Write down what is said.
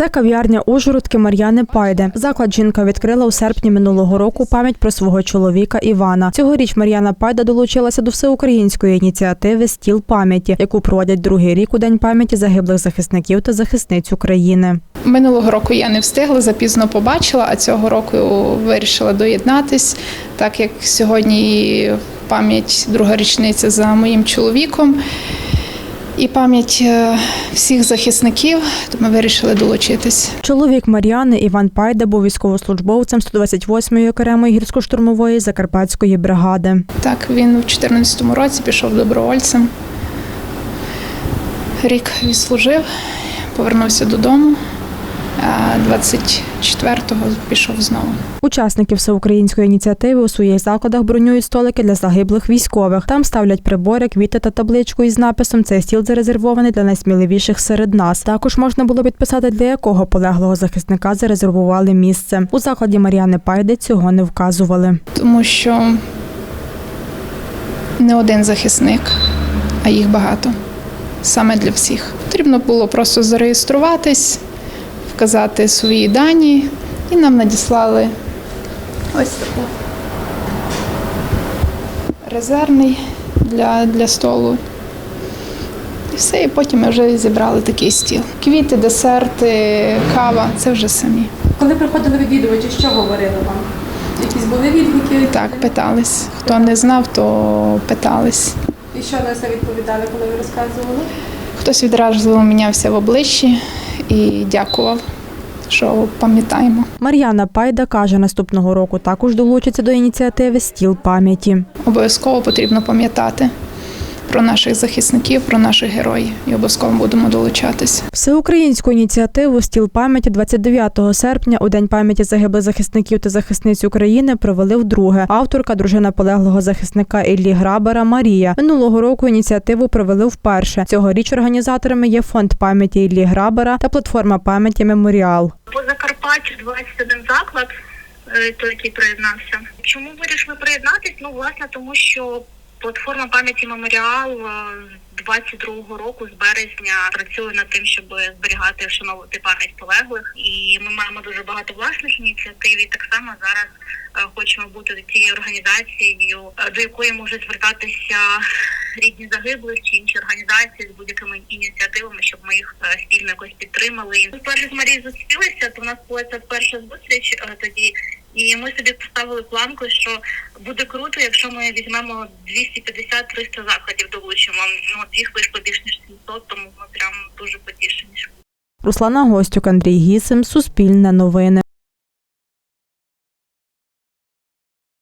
Це кав'ярня Ужгородки Мар'яни Пайде. Заклад жінка відкрила у серпні минулого року пам'ять про свого чоловіка Івана. Цьогоріч Мар'яна Пайда долучилася до всеукраїнської ініціативи Стіл пам'яті, яку проводять другий рік у день пам'яті загиблих захисників та захисниць України. Минулого року я не встигла, запізно побачила, а цього року вирішила доєднатись, так як сьогодні пам'ять друга річниця за моїм чоловіком і пам'ять е, всіх захисників, то ми вирішили долучитись. Чоловік Мар'яни Іван Пайда був військовослужбовцем 128-ї окремої гірсько-штурмової закарпатської бригади. Так, він у 2014 році пішов добровольцем. Рік відслужив, повернувся додому, 24-го пішов знову. Учасники всеукраїнської ініціативи у своїх закладах бронюють столики для загиблих військових. Там ставлять прибори, квіти та табличку із написом Цей стіл зарезервований для найсміливіших серед нас. Також можна було підписати, для якого полеглого захисника зарезервували місце. У закладі Мар'яни Пайди цього не вказували. тому що не один захисник, а їх багато. Саме для всіх. Потрібно було просто зареєструватись, вказати свої дані, і нам надіслали ось таку резервний для, для столу. І все, і потім ми вже зібрали такий стіл. Квіти, десерти, кава це вже самі. Коли приходили відвідувачі, що говорили вам? Якісь були відгуки? Так, питались. Хто не знав, то питались. І що на це відповідали, коли ви розказували? Хтось відразу мінявся в обличчі і дякував, що пам'ятаємо. Мар'яна Пайда каже, наступного року також долучиться до ініціативи Стіл пам'яті. Обов'язково потрібно пам'ятати про наших захисників, про наших героїв і обов'язково будемо долучатися. Всеукраїнську ініціативу Стіл пам'яті 29 серпня у день пам'яті загиблих захисників та захисниць України провели вдруге. Авторка, дружина полеглого захисника Іллі Грабера Марія. Минулого року ініціативу провели вперше. Цьогоріч організаторами є фонд пам'яті Іллі Грабера та платформа пам'яті Меморіал. По Закарпаттю 21 заклад, е, той, який приєднався. Чому вирішили приєднатись? Ну, власне, тому що платформа пам'яті Меморіал е, з 22-го року, з березня, працює над тим, щоб зберігати, вшановувати пам'ять полеглих. І ми маємо дуже багато власних ініціатив. І так само зараз е, хочемо бути тією організацією, е, до якої можуть звертатися рідні загиблих чи інші організації з будь-якими ініціативами, щоб ми їх спільно якось підтримали. Ми вперше з Марією зустрілися, то в нас була ця перша зустріч тоді. І ми собі поставили планку, що буде круто, якщо ми візьмемо 250-300 закладів долучимо. Ну їх вийшло більш ніж 700, тому ми прям дуже потішені. Руслана Гостюк, Андрій Гісим, Суспільне новини.